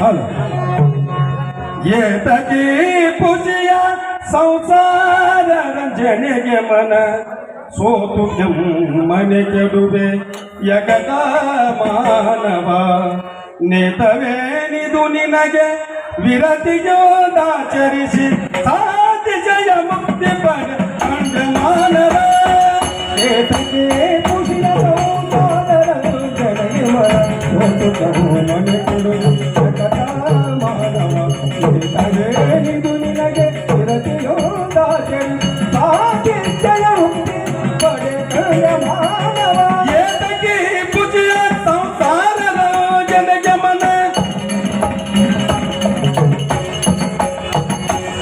Hello ಏತಕಿ ಪೂಜೆಯ ಸಂಸಾರ ರಂಜನೆಗೆ ಮನ ಸೋತು ಮನೆ ಕೆಡುವೆ ಯಗದ ಮಾನವ ನೇತವೇನಿದು ನಿನಗೆ ವಿರತಿಯೋದಾಚರಿಸಿ ಸಾಧಿ ಜಯ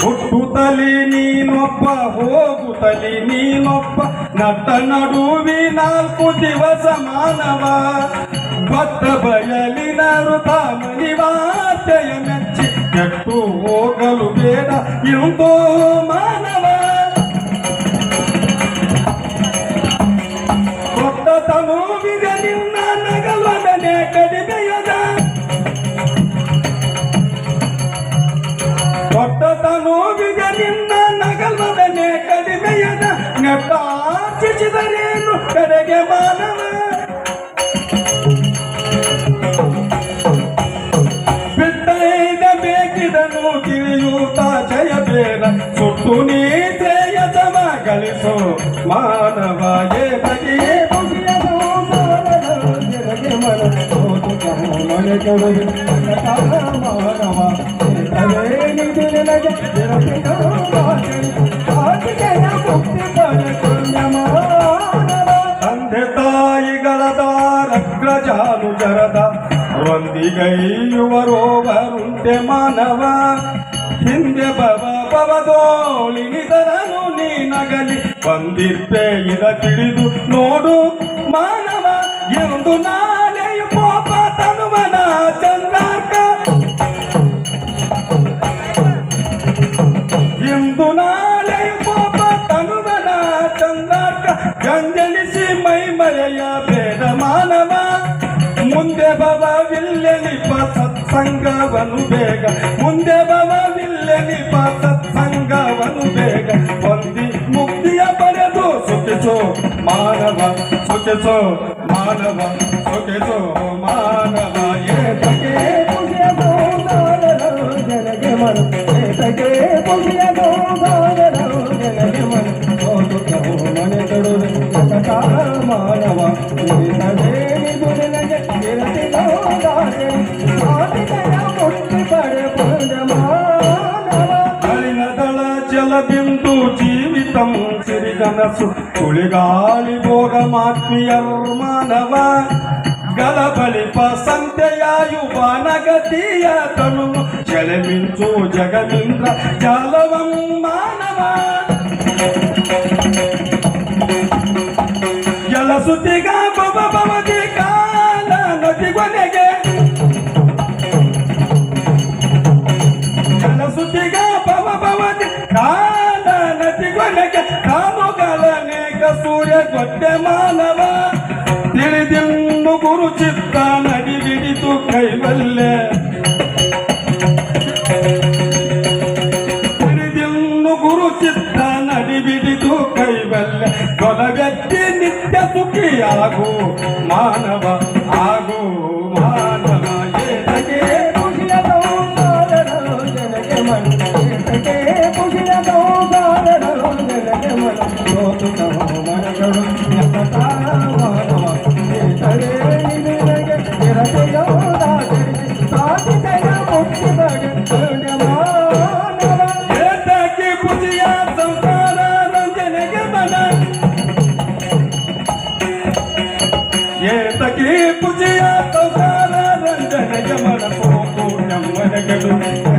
ಹುಟ್ಟುತ್ತಲಿ ನೀನೊಬ್ಬ ಹೋಗುತ್ತಲಿ ನೀನೊಬ್ಬ ನಟ್ಟ ನಡುವಿ ನಾಲ್ಕು ದಿವಸ ಮಾನವ ಬತ್ತ ಬಯಲಿನ ಋತ ಮನಿವಾರ್ತೆಯ ಮೆಚ್ಚಿ ಕೆಟ್ಟು ಹೋಗಲು ಬೇಡ ಇಂದೋ ಮಾನವ ಕೊಟ್ಟ ತನುವಿಗೆ ನಿನ್ನ ನಗಲೊಡನೆ ಕಡಿಮೆಯದ ನೆಟ್ಟಾಚಿಸಿದರೇನು ಕಡೆಗೆ ಮಾನವ ಬಿಟ್ಟೈದ ಬೇಕಿದನು ತಿಳಿಯೂತ ಜಯ ಬೇರ ಸುಟ್ಟು ನೀತೆಯ ಸಮ ಗಳಿಸೋ ಮಾನವ ಏ ಬಗೆಯೇ ಬಗೆಯ ಮನ ಸೋತು ಮನೆ ಕೆಡವಿ ಮಾನವ ಏನಿದು ನಿನಗೆ ನಿರಪಿತ ಆಟಿಕೆಯ ಮುಕ್ತಿ ಪಡೆದುಕೊಂಡ ಮಾನವ ತಂದೆ ತಾಯಿಗಳ ದಾರಗ್ರಜಾನು ಜರದ ಒಂದಿಗೈಯುವರೋವರುಂಟೆ ಮಾನವ ಹಿಂದೆ ಬವ ಬವದೋಳಿನಿದರನು ನೀ ನಗಲಿ ಬಂದಿರ್ಪೆ ಇದ ತಿಳಿದು ನೋಡು ಮಾನವ ಎಂದು ನಾಳೆಯು ಕೋಪ ತನುವನ ಮರೆಯ ಬೇಡ ಮಾನವ. ಮುಂದೆ ಭವವಿಲ್ಲೆನಿಪ ಸತ್ಸಂಗವನು ಬೇಗ. ಮುಂದೆ ಭವವಿಲ್ಲೆನಿಪ ಸತ್ಸಂಗವನು ಬೇಗ. ಹೊಂದಿ ಮುಕ್ತಿಯ ಪಡೆದು ಸುಖಿಸೋ ಮಾನವ ಸುಖಿಸೋ ಮಾನವ ಸುಖಿಸೋ ಮಾನವ. మానవ జలబిందు జీవితం సిరిగనసు. తులిగాలి భోగమాత్మీయర్మానవ గలబలిప సంతయాయు బాణగతీయ తను జలమించు జగమింద్ర జలవం మానవ. ಸುತ್ತಿಗ ಬೊಬ್ಬ ಬಮದಿ ಕಾಲ ನದಿ ಕೊನೆಗೆ ಕಲ ಸುತ್ತಿಗ ಬೊಬ್ಬ ಬಮದಿ ಕಾಲ ನದಿ ಕೊನೆಗೆ ಕಾಲು ಕಲನೇಕ ಸೂರ್ಯ ಗೊತ್ತೆ ಮಾನವ ತಿಳಿದಿನ್ನು ಗುರು ಚಿತ್ತ ಕೈವಲ್ಲೆ ಕೊಲವೆತ್ತಿ ನಿತ್ಯ ಸುಖಿಯಾಗು ಮಾನವ ಆಗು. ಪೂಜೆಯ